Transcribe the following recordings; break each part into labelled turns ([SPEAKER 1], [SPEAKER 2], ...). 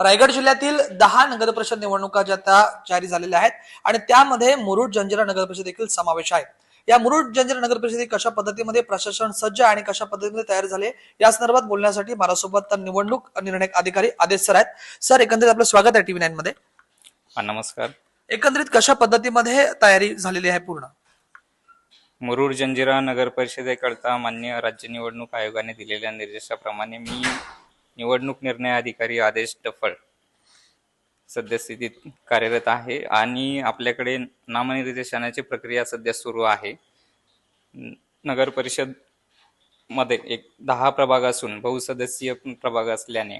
[SPEAKER 1] रायगड जिल्ह्यातील दहा नगर परिषद निवडणुका ज्या त्या जारी झालेल्या आहेत आणि त्यामध्ये मुरुड जंजिरा नगर परिषद देखील समावेश आहे. या मुरुड जंजिरा नगर परिषदेत कशा पद्धतीमध्ये प्रशासन सज्ज आणि कशा पद्धतीने तयार झाले या संदर्भात बोलण्यासाठी माझ्यासोबत निवडणूक निर्णय अधिकारी आदेश सर आहेत. सर एकंदरीत आपलं स्वागत आहे टीव्ही नाईन मध्ये
[SPEAKER 2] नमस्कार.
[SPEAKER 1] एकंदरीत कशा पद्धतीमध्ये तयारी झालेली आहे पूर्ण?
[SPEAKER 2] मुरुड जंजिरा नगर परिषदेकरता मान्य राज्य निवडणूक आयोगाने दिलेल्या निर्देशाप्रमाणे मी निवडणूक निर्णय अधिकारी आदेश डफळ सद्यस्थितीत कार्यरत आहे आणि आपल्याकडे नामनिर्देशनाची प्रक्रिया सध्या सुरू आहे. नगर परिषदमध्ये एक दहा प्रभाग असून बहुसदस्यीय प्रभाग असल्याने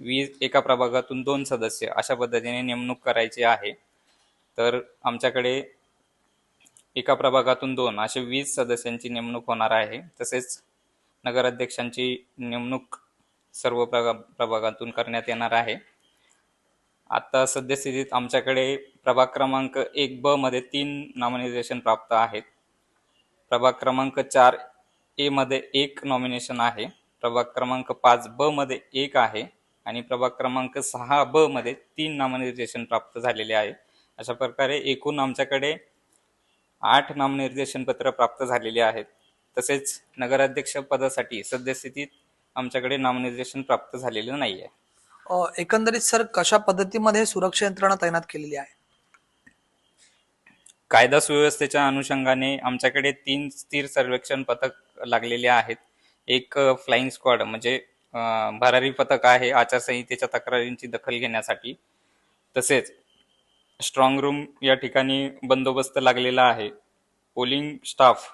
[SPEAKER 2] वीज एका प्रभागातून दोन सदस्य अशा पद्धतीने नेमणूक करायची आहे. तर आमच्याकडे एका प्रभागातून दोन असे वीस सदस्यांची नेमणूक होणार आहे. तसेच नगराध्यक्षांची नेमणूक सर्व प्रभा प्रभागातून करण्यात येणार आहे. आता सद्यस्थितीत आमच्याकडे प्रभाग क्रमांक एक ब मध्ये तीन नॉमिनेशन प्राप्त आहेत. प्रभाग क्रमांक चार ए मध्ये एक नॉमिनेशन आहे. प्रभाग क्रमांक पाच ब मध्ये एक आहे. आणि प्रभाग क्रमांक सहा ब मध्ये तीन नामनिर्देशन प्राप्त झालेले आहे. अशा प्रकारे एकूण आमच्याकडे आठ नामनिर्देशन पत्र प्राप्त झालेले आहेत. तसेच नगराध्यक्ष पदासाठी सद्यस्थितीत आमच्याकडे नामनिर्देशन प्राप्त झालेलं नाही आहे
[SPEAKER 1] अ, एकंदरीत सर कशा पद्धतीमध्ये सुरक्षा यंत्रणा तैनात केलेली आहे?
[SPEAKER 2] कायदा सुव्यवस्थेच्या अनुषंगाने आमच्याकडे तीन स्थिर सर्वेक्षण पथक लागलेले आहेत. एक फ्लाइंग स्क्वॉड म्हणजे अं, भरारी पथक आहे आचारसंहितेच्या तक्रारींची दखल घेण्यासाठी. तसेच स्ट्रॉंग रूम या ठिकाणी बंदोबस्त लागलेला आहे. पोलिंग स्टाफ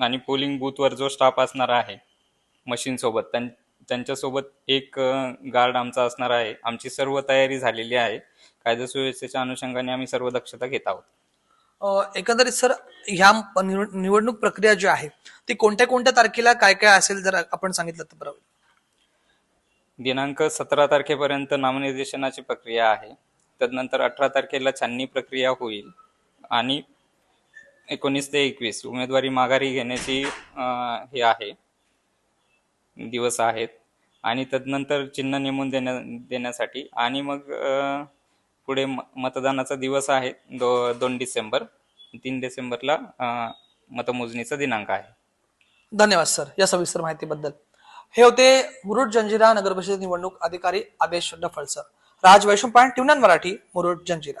[SPEAKER 2] आणि पोलिंग बूथवर जो स्टाफ असणार आहे मशीन सोबत त्यां त्यांच्यासोबत एक गार्ड आमचा असणार आहे. आमची सर्व तयारी झालेली आहे. कायदा सुव्यवस्थेच्या अनुषंगाने आम्ही सर्व दक्षता घेत आहोत.
[SPEAKER 1] एकंदरीत सर ह्या निवड- निवडणूक प्रक्रिया जी आहे ती कोणत्या कोणत्या तारखेला काय काय असेल जर आपण सांगितलं तर बरं होईल.
[SPEAKER 2] दिनांक सतरा तारखेपर्यंत नामनिर्देशनाची प्रक्रिया आहे. तदनंतर अठरा तारखेला छाननी प्रक्रिया होईल. आणि एकोणीस ते एकवीस उमेदवारी माघारी घेण्याची हे आहे. दिवस आहेत. आणि तदनंतर चिन्ह नेमून देण्या देण्यासाठी. आणि मग पुढे म- मतदानाचा दिवस आहे. दो दोन डिसेंबर. तीन डिसेंबरला मतमोजणीचा दिनांक आहे.
[SPEAKER 1] धन्यवाद सर या सविस्तर माहितीबद्दल. हे होते मुरुड जंजिरा नगर परिषद निवडणूक अधिकारी आदेश डफळ सर. राज वैशंपायन ट्युनन मराठी मुरुड जंजिरा.